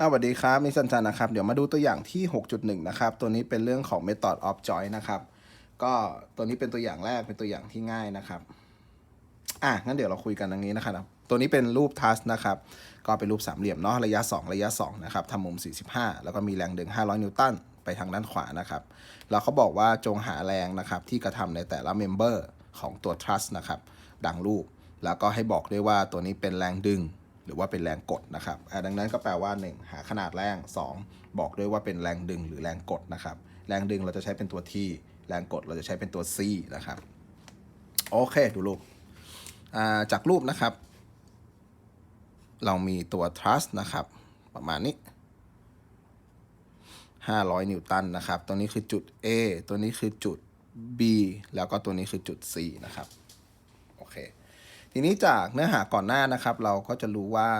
อ่าสวัสดีครับมิสันจันนะครับ เดี๋ยวมาดูตัวอย่างที่ 6.1 นะครับ ตัวนี้เป็นเรื่องของ method of join นะครับ ก็ตัวนี้เป็นตัวอย่างแรกเป็นตัวอย่างที่ง่ายนะครับ อะ งั้นเดี๋ยวเราคุยกันตรงนี้นะครับ ตัวนี้เป็นรูปทัสนะครับ ก็เป็นรูปสามเหลี่ยมเนาะ ระยะ 2 ระยะ 2 นะครับทำมุม 45 แล้วก็มีแรงดึง 500 นิวตัน ไปทางด้านขวานะครับ แล้วเขาบอกว่าจงหาแรงนะครับที่กระทำในแต่ละเมมเบอร์ของตัว trust นะครับ ดังรูป แล้วก็ให้บอกด้วยว่าตัวนี้เป็นแรงดึง หรือว่าเป็นแรงกดนะครับดังนั้นก็แปลว่า 1 หาขนาดแรง 2 บอกด้วยว่าเป็นแรงดึงหรือแรงกดนะครับ แรงดึงเราจะใช้เป็นตัว T แรงกดเราจะใช้เป็นตัว C นะครับ โอเค ดูรูปจากรูปนะครับ เรามีตัว thrust นะครับ ประมาณนี้ 500 นิวตันนะครับ ตัวนี้คือจุด A ตัวนี้คือจุด B แล้วก็ตัวนี้คือจุด C นะครับ ทีนี้จากเนื้อหาก่อนหน้านะครับ เราก็จะรู้ว่า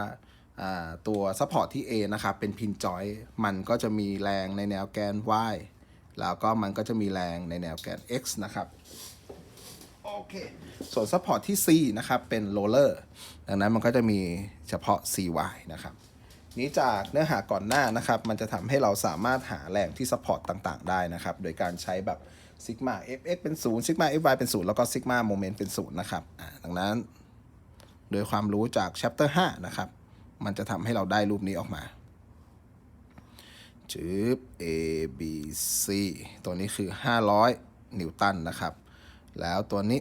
ตัวซัพพอร์ตที่ A นะครับ เป็นพินจอยมันก็จะมีแรงในแนวแกน Y แล้วก็มันก็จะมีแรงในแนวแกน X นะครับโอเคส่วนซัพพอร์ตที่ C นะครับ เป็นโรลเลอร์ดังนั้นมันก็จะมีเฉพาะ CY นะครับนี้จากเนื้อหาก่อนหน้านะครับ มันจะทำให้เราสามารถหาแรงที่ซัพพอร์ตต่างๆ ได้นะครับ โดยการใช้แบบซิกมา fx เป็น0ซิกมา fy เป็น0แล้วก็ซิกมาโมเมนต์เป็น0นะครับดังนั้น โดยความรู้จาก chapter 5 นะครับ มันจะทำให้เราได้รูปนี้ออกมาจืบ a b c ตัวนี้คือ 500 นิวตันนะครับ แล้วตัวนี้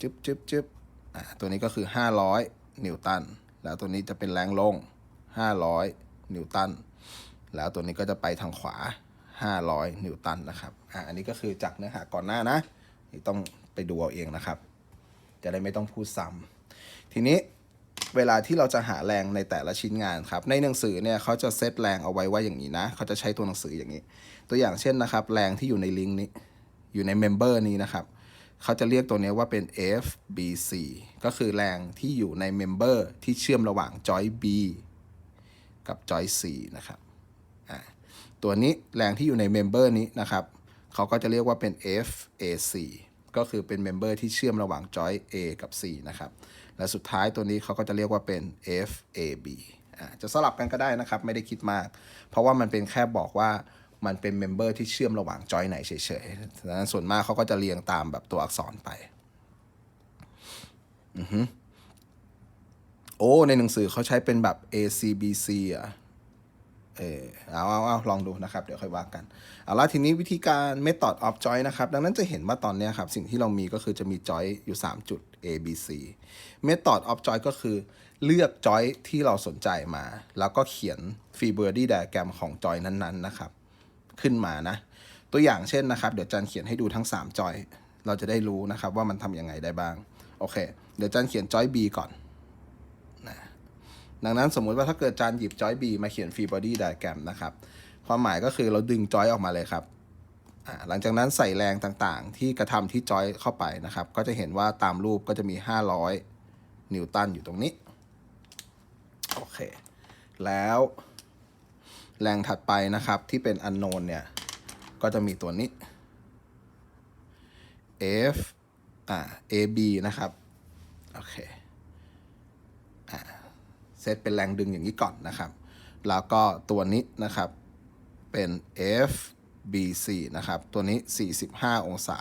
จึ๊บจึ๊บจึ๊บอ่าตัวนี้ก็คือ 500 นิวตัน แล้วตัวนี้จะเป็นแรงลง 500 นิวตัน แล้วตัวนี้ก็จะไปทางขวา 500 นิวตันนะครับ อ่าอันนี้ก็คือจากเนื้อหาก่อนหน้านะ นี่ต้องไปดูเอาเองนะครับ จะได้ไม่ต้องพูดซ้ำทีนี้เวลาที่เราจะหาแรงในแต่ละชิ้นงานครับ ในหนังสือเนี่ยเขาจะเซตแรงเอาไว้ว่าอย่างนี้นะ เขาจะใช้ตัวหนังสืออย่างนี้ ตัวอย่างเช่นนะครับ แรงที่อยู่ในลิงก์นี้ อยู่ในเมมเบอร์นี้นะครับ เขาจะเรียกตัวนี้ว่าเป็น FBC ก็คือแรงที่อยู่ในเมมเบอร์ที่เชื่อมระหว่างจอย B กับจอย C นะครับ ตัวนี้แรงที่อยู่ในเมมเบอร์นี้นะครับ เขาก็จะเรียกว่าเป็น FAC ก็คือเป็นเมมเบอร์ที่เชื่อมระหว่างจอย A กับ C นะครับ และสุดท้ายตัวนี้เขาก็จะเรียกว่าเป็น FAB จะสลับกันก็ได้นะครับ ไม่ได้คิดมาก เพราะว่ามันเป็นแค่บอกว่ามันเป็นเมมเบอร์ที่เชื่อมระหว่างจอยไหนเฉยๆดังนั้นส่วนมากเขาก็จะเรียงตามแบบตัวอักษรไป อือฮึโอ้ ในหนังสือเขาใช้เป็นแบบ ACBC อะ เออเอาเอาเอาลองดูนะครับ เดี๋ยวค่อยว่ากัน เอาละทีนี้วิธีการ method of join นะครับ ดังนั้นจะเห็นว่าตอนนี้ครับ สิ่งที่เรามีก็คือจะมี join อยู่ 3 จุด A B C method of join ก็คือเลือก join ที่เราสนใจมา แล้วก็เขียน Fibonacci diagram ของ join นั้นๆนะครับ ขึ้นมานะ ตัวอย่างเช่นนะครับ เดี๋ยวจันเขียนให้ดูทั้ง 3 join เราจะได้รู้นะครับว่ามันทำยังไงได้บ้าง โอเค เดี๋ยวจันเขียน join B ก่อน ดังนั้นสมมุติว่าถ้าเกิดจานหยิบจอย B มาเขียนฟรีบอดี้ไดแกรมนะครับ ความหมายก็คือเราดึงจอยออกมาเลยครับ หลังจากนั้นใส่แรงต่างๆ ที่กระทำที่จอยเข้าไปนะครับ ก็จะเห็นว่าตามรูปก็จะมี 500 นิวตันอยู่ตรงนี้ โอเค แล้วแรงถัดไปนะครับที่เป็นอันโนนเนี่ย ก็จะมีตัวนี้ F อ่า AB นะครับ โอเค ซตเป็นแรงดึงอย่างนี้ก่อนนะครับ แล้วก็ตัวนี้นะครับเป็น FBC นะครับ ตัวนี้ 45 องศา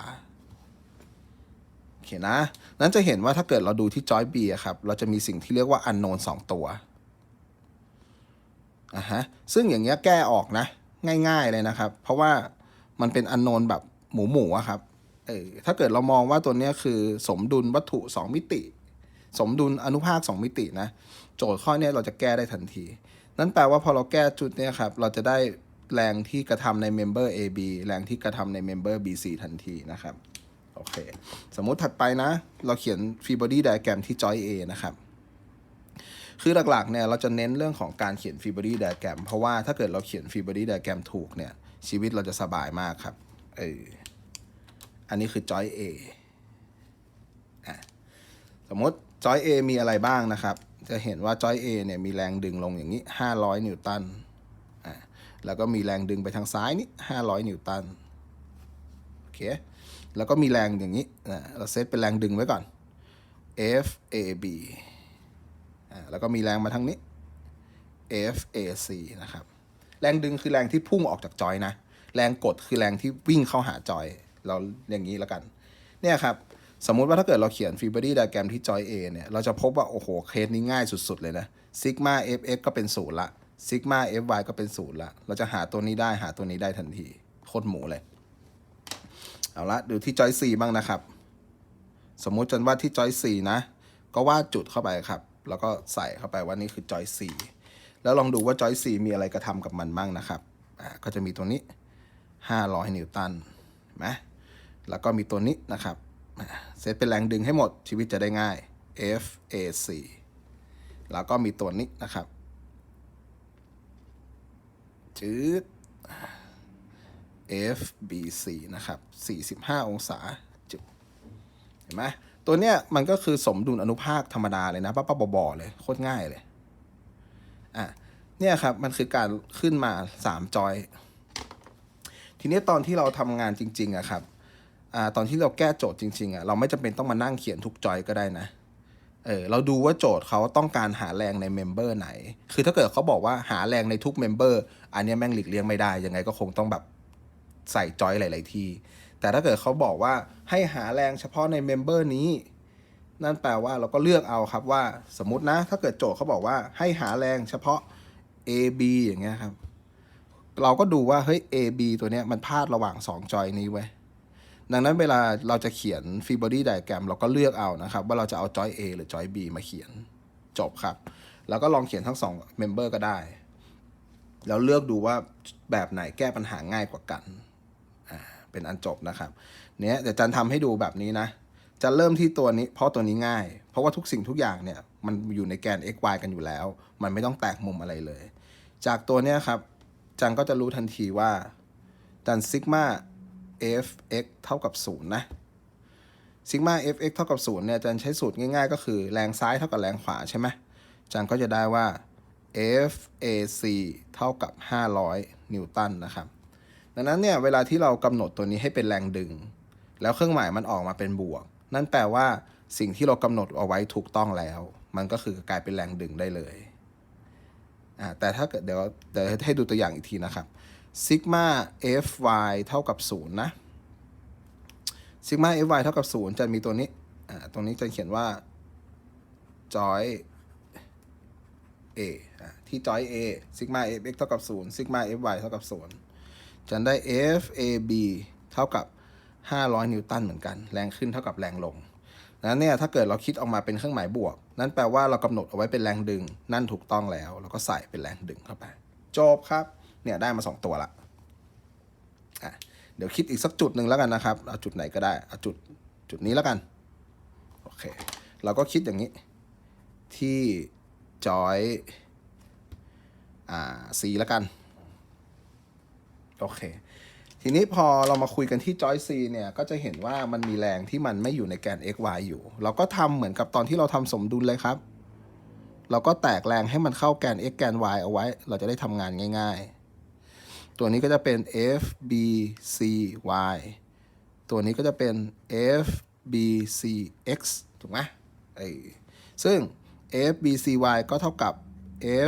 โอเคนะ นั้นจะเห็นว่าถ้าเกิดเราดูที่จอย B อะครับ เราจะมีสิ่งที่เรียกว่า unknown 2ตัวอะฮะ ซึ่งอย่างเงี้ยแก้ออกนะ ง่าย ๆเลยนะครับ เพราะว่ามันเป็น unknown แบบหมูหมูอะครับเออถ้าเกิดเรามองว่าตัวเนี้ยคือสมดุลวัตถุ 2 มิติ สมดุลอนุภาค 2 มิตินะ โจทย์ข้อนี้เราจะแก้ได้ทันที นั่นแปลว่าพอเราแก้จุดนี้ครับ เราจะได้แรงที่กระทำในเมมเบอร์ AB แรงที่กระทำในเมมเบอร์ BC ทันทีนะครับ โอเค สมมุติถัดไปนะ เราเขียน free body diagram ที่ joy A นะครับ คือหลักๆเนี่ยเราจะเน้นเรื่องของการเขียน free body diagram เพราะว่าถ้าเกิดเราเขียน free body diagram ถูกเนี่ย ชีวิตเราจะสบายมากครับ เออ อันนี้คือ joy A อะสมมติจอย A มีอะไรบ้างนะครับ จะเห็นว่าจอย A เนี่ยมีแรงดึงลงอย่างนี้ 500 นิวตันอ่าแล้วก็มีแรงดึงไปทางซ้ายนี่500 นิวตันโอเคแล้วก็มีแรงอย่างนี้นะเราเซตเป็นแรงดึงไว้ก่อน F A B อ่าแล้วก็มีแรงมาทางนี้ FAC นะครับ แรงดึงคือแรงที่พุ่งออกจากจอยนะ แรงกดคือแรงที่วิ่งเข้าหาจอย เราอย่างนี้แล้วกัน เนี่ยครับ สมมุติว่าถ้าเกิดเราเขียนฟีเบอรี่ไดแกรมที่จอย A เนี่ย เราจะพบว่า โอ้โห เคสนี้ง่ายสุด ๆ เลยนะซิกมา FX ก็เป็นศูนย์ละซิกมา FY ก็เป็นศูนย์ละ เราจะหาตัวนี้ได้หาตัวนี้ได้ทันที โคตรหมูเลย เอาละดูที่จอย C บ้างนะครับ สมมุติจนว่าที่จอย C นะ ก็วาดจุดเข้าไปครับ แล้วก็ใส่เข้าไปว่านี่คือจอย C แล้วลองดูว่าจอย C มีอะไรกระทำกับมันบ้างนะครับ อ่า ก็จะมีตัวนี้ 500 นิวตันนไหมแล้วก็มีตัวนี้นะครับ เซตเป็นแรงดึงให้หมดชีวิตจะได้ง่าย FAC แล้วก็มีตัวนี้นะครับจืด FBC นะครับ 45 องศาจุดเห็นไหมตัวเนี้ยมันก็คือสมดุลอนุภาคธรรมดาเลยนะป้าๆบอๆเลย โคตรง่ายเลย อะ เนี่ยครับ มันคือการขึ้นมา 3 จอย ทีนี้ตอนที่เราทำงานจริง ๆอะครับ ตอนที่เราแก้โจทย์จริงๆอะเราไม่จำเป็นต้องมานั่งเขียนทุกจอยก็ได้นะเออเราดูว่าโจทย์เขาต้องการหาแรงในเมมเบอร์ไหน คือถ้าเกิดเขาบอกว่าหาแรงในทุกเมมเบอร์อันนี้แม่งหลีกเลี่ยงไม่ได้ ยังไงก็คงต้องแบบใส่จอยหลาย ๆ ที่ แต่ถ้าเกิดเขาบอกว่าให้หาแรงเฉพาะในเมมเบอร์นี้ นั่นแปลว่าเราก็เลือกเอาครับว่าสมมตินะ ถ้าเกิดโจทย์เขาบอกว่าให้หาแรงเฉพาะ A B อย่างเงี้ยครับ เราก็ดูว่าเฮ้ย A B ตัวเนี้ยมันพลาดระหว่าง 2 จอยนี้ไว้ ดังนั้นเวลาเราจะเขียนฟีบอดี้ไดแกรมเราก็เลือกเอานะครับ ว่าเราจะเอาจอย A หรือจอย B มาเขียนจบครับ แล้วก็ลองเขียนทั้ง2เมมเบอร์ก็ได้ แล้วเลือกดูว่าแบบไหนแก้ปัญหาง่ายกว่ากัน อ่า เป็นอันจบนะครับ เนี้ยเดี๋ยวจันทำให้ดูแบบนี้นะ จะเริ่มที่ตัวนี้ เพราะตัวนี้ง่าย เพราะว่าทุกสิ่งทุกอย่างเนี่ย มันอยู่ในแกน x y กันอยู่แล้ว มันไม่ต้องแตกมุมอะไรเลย จากตัวเนี้ยครับ จันก็จะรู้ทันทีว่าจันซิกมา f x เท่ากับ 0 นะซิกมา f x เท่ากับ 0 เนี่ยจันใช้สูตรง่ายๆ ก็คือแรงซ้ายเท่ากับแรงขวาใช่ไหมจันก็จะได้ว่า f a c เท่ากับ 500 นิวตันนะครับ ดังนั้นเนี่ยเวลาที่เรากำหนดตัวนี้ให้เป็นแรงดึง แล้วเครื่องหมายมันออกมาเป็นบวก นั่นแปลว่าสิ่งที่เรากำหนดเอาไว้ถูกต้องแล้ว มันก็คือกลายเป็นแรงดึงได้เลยอ่าแต่ถ้าเกิดเดี๋ยวเดี๋ยวให้ดูตัวอย่างอีกทีนะครับ ซิกมา fy เท่ากับ0นะซิกมา fy เท่ากับ 0 จะมีตัวนี้ อ่า ตรงนี้จะเขียนว่า joy a อ่าที่ joy a ซิกมา fx เท่ากับ0ซิกมา fy เท่ากับ0จะได้ fab เท่ากับ 500 นิวตันเหมือนกัน แรงขึ้นเท่ากับแรงลงนั้นเนี่ยถ้าเกิดเราคิดออกมาเป็นเครื่องหมายบวก นั่นแปลว่าเรากำหนดเอาไว้เป็นแรงดึง นั่นถูกต้องแล้ว เราก็ใส่เป็นแรงดึงเข้าไป จบครับ เนี่ยได้มา 2 ตัวละอะเดี๋ยวคิดอีกสักจุดหนึ่งแล้วกันนะครับ เอาจุดไหนก็ได้ เอาจุดจุดนี้แล้วกัน โอเค เราก็คิดอย่างนี้ ที่จอยอ่า C แล้วกัน โอเค ทีนี้พอเรามาคุยกันที่ Joy C เนี่ย ก็จะเห็นว่ามันมีแรงที่มันไม่อยู่ในแกน x y อยู่ เราก็ทำเหมือนกับตอนที่เราทำสมดุลเลยครับ เราก็แตกแรงให้มันเข้าแกน x แกน y เอาไว้ เราจะได้ทำงานง่าย ๆ ตัวนี้ก็จะเป็น f b c y ตัวนี้ก็จะเป็น f b c x ถูกไหมไอ้ซึ่ง f b c y ก็เท่ากับ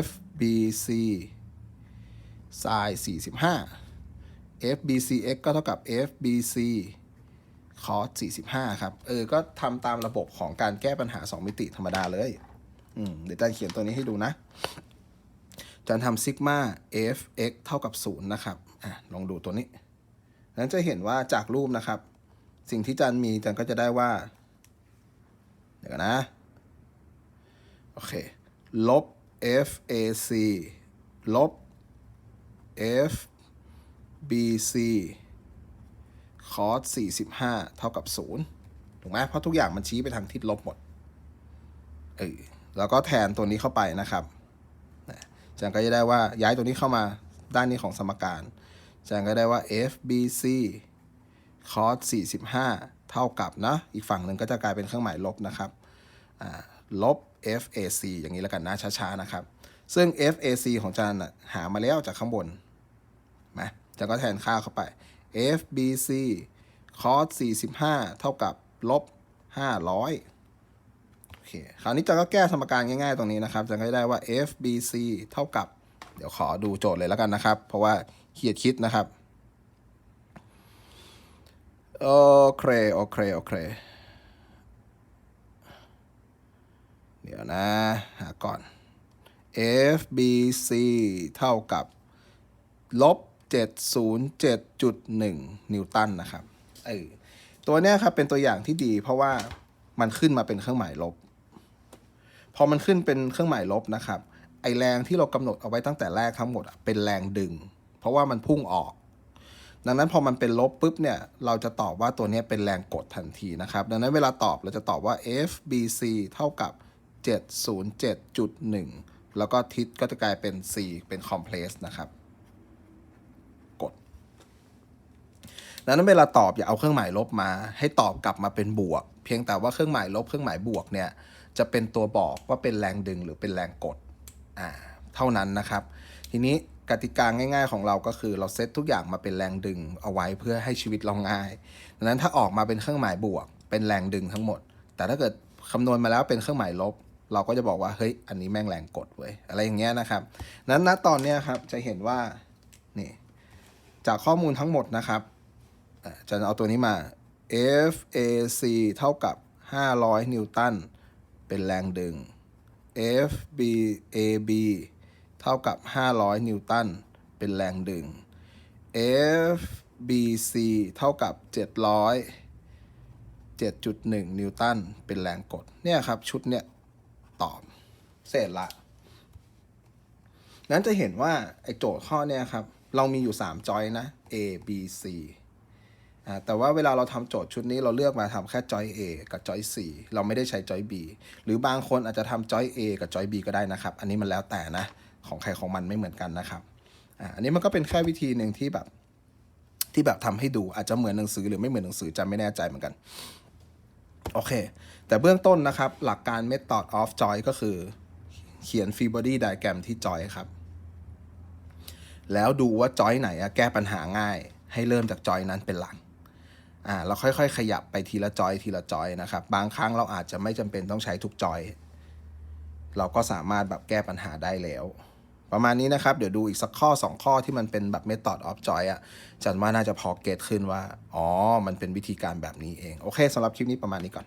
f b c sin 45 FBCX ก็เท่ากับ FBC cos 45 ครับ เออ ก็ทำตามระบบของการแก้ปัญหา 2 มิติธรรมดาเลย อืม เดี๋ยวจันเขียนตัวนี้ให้ดูนะ จันทำซิกมา fx เท่ากับ 0 นะครับอะลองดูตัวนี้นั้นจะเห็นว่าจากรูปนะครับ สิ่งที่จันมีจันก็จะได้ว่า เดี๋ยวกันนะ โอเค ลบ FAC ลบ F BC cos 45 เท่ากับ 0 ถูกไหมเพราะทุกอย่างมันชี้ไปทางทิศลบหมดเออแล้วก็แทนตัวนี้เข้าไปนะครับ จารย์ก็จะได้ว่าย้ายตัวนี้เข้ามาด้านนี้ของสมการจารย์ก็ได้ว่า FBC cos 45 เท่ากับนะ อีกฝั่งหนึ่งก็จะกลายเป็นเครื่องหมายลบนะครับลบ FAC อย่างนี้แล้วกันนะช้าๆนะครับ ซึ่ง FAC ของจารย์น่ะหามาแล้วจากข้างบนนะอาจารย์ก็แทนค่าเข้าไป FBC cos 45 เท่ากับลบ500โอ เคคคราวนี้จันก็แก้สมการง่ายๆตรงนี้นะครับจันก็ได้ว่า f b c เท่ากับ เดี๋ยวขอดูโจทย์เลยแล้วกันนะครับ เพราะว่าเขียดคิดนะครับ โอเค โอเค โอเค เดี๋ยวนะ หาก่อน f b c เท่ากับลบ707.1 นิวตันนะครับ เออ ตัวเนี้ยครับเป็นตัวอย่างที่ดีเพราะว่ามันขึ้นมาเป็นเครื่องหมายลบ พอมันขึ้นเป็นเครื่องหมายลบนะครับ ไอแรงที่เรากำหนดเอาไว้ตั้งแต่แรกทั้งหมดเป็นแรงดึง เพราะว่ามันพุ่งออก ดังนั้นพอมันเป็นลบปุ๊บเนี่ยเราจะตอบว่าตัวนี้เป็นแรงกดทันทีนะครับ ดังนั้นเวลาตอบเราจะตอบว่า FBC เท่ากับ 707.1 แล้วก็ทิศก็จะกลายเป็น C เป็นคอมเพลสนะครับกดดังนั้นเวลาตอบอย่าเอาเครื่องหมายลบมา ให้ตอบกลับมาเป็นบวก เพียงแต่ว่าเครื่องหมายลบเครื่องหมายบวกเนี่ย จะเป็นตัวบอกว่าเป็นแรงดึงหรือเป็นแรงกดอ่าเท่านั้นนะครับ ทีนี้กติกาง่าย ๆ ของเราก็คือเราเซตทุกอย่างมาเป็นแรงดึงเอาไว้เพื่อให้ชีวิตเราง่ายดังนั้นถ้าออกมาเป็นเครื่องหมายบวก เป็นแรงดึงทั้งหมด แต่ถ้าเกิดคำนวณมาแล้วเป็นเครื่องหมายลบ เราก็จะบอกว่าเฮ้ยอันนี้แม่งแรงกดเว้ยอะไรอย่างเงี้ยนะครับนั้นณตอนเนี้ยครับจะเห็นว่านี่จากข้อมูลทั้งหมดนะครับจะเอาตัวนี้มา FAC เท่ากับ 500 นิวตัน เป็นแรงดึง FBAB เท่ากับ 500 นิวตัน เป็นแรงดึง FBC เท่ากับ 700 7.1 นิวตัน เป็นแรงกด เนี่ยครับ ชุดเนี่ยตอบ เสร็จละ นั้นจะเห็นว่า ไอโจทย์ข้อเนี่ยครับ เรามีอยู่ 3 จอยนะ A B C แต่ว่าเวลาเราทำโจทย์ชุดนี้เราเลือกมาทำแค่จอย A กับจอย C เราไม่ได้ใช้จอย B หรือบางคนอาจจะทำจอย A กับจอย B ก็ได้นะครับ อันนี้มันแล้วแต่นะ ของใครของมันไม่เหมือนกันนะครับ อันนี้มันก็เป็นแค่วิธีหนึ่งที่แบบที่แบบทำให้ดูอาจจะเหมือนหนังสือหรือไม่เหมือนหนังสือจำไม่แน่ใจเหมือนกัน โอเค แต่เบื้องต้นนะครับ หลักการ method of joy ก็คือ เขียน free body diagram ที่จอยครับ แล้วดูว่าจอยไหนอะแก้ปัญหาง่าย ให้เริ่มจากจอยนั้นเป็นหลัก อ่าเราค่อยๆ ขยับไปทีละจอยทีละจอยนะครับ บางครั้งเราอาจจะไม่จำเป็นต้องใช้ทุกจอย เราก็สามารถแบบแก้ปัญหาได้แล้ว ประมาณนี้นะครับ เดี๋ยวดูอีกสักข้อ 2 ข้อที่มันเป็นแบบ method of joy อะจันว่าน่าจะพอเก็ตขึ้นว่า อ๋อ มันเป็นวิธีการแบบนี้เอง โอเคสำหรับคลิปนี้ประมาณนี้ก่อน